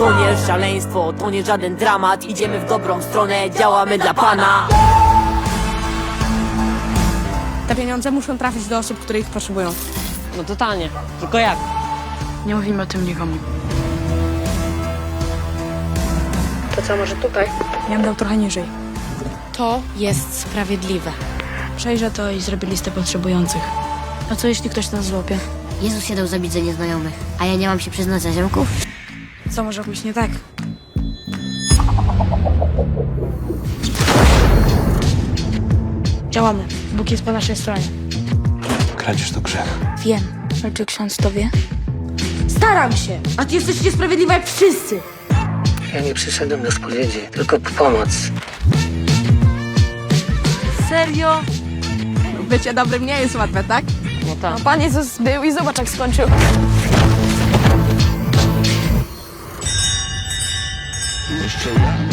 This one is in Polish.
To nie szaleństwo, to nie żaden dramat Idziemy w dobrą stronę, działamy dla Pana Te pieniądze muszą trafić do osób, które ich potrzebują. No totalnie. Tylko jak? Nie mówimy o tym nikomu. To co, może tutaj? Ja bym dał trochę niżej. To jest sprawiedliwe. Przejrzę to i zrobię listę potrzebujących. A co jeśli ktoś nas złapie? Jezus się dał zabić za nieznajomych, a ja nie mam się przyznać za ziomków? Co może pójść nie tak? Działamy. Bóg jest po naszej stronie. Kradzież to grzech. Wiem. Ale czy ksiądz to wie? Staram się! A ty jesteś niesprawiedliwa jak wszyscy! Ja nie przyszedłem do spowiedzi, tylko po pomoc. Serio? Bycie dobrym nie jest łatwe, tak? No tak. Pan Jezus był i zobacz jak skończył. Mr. Young.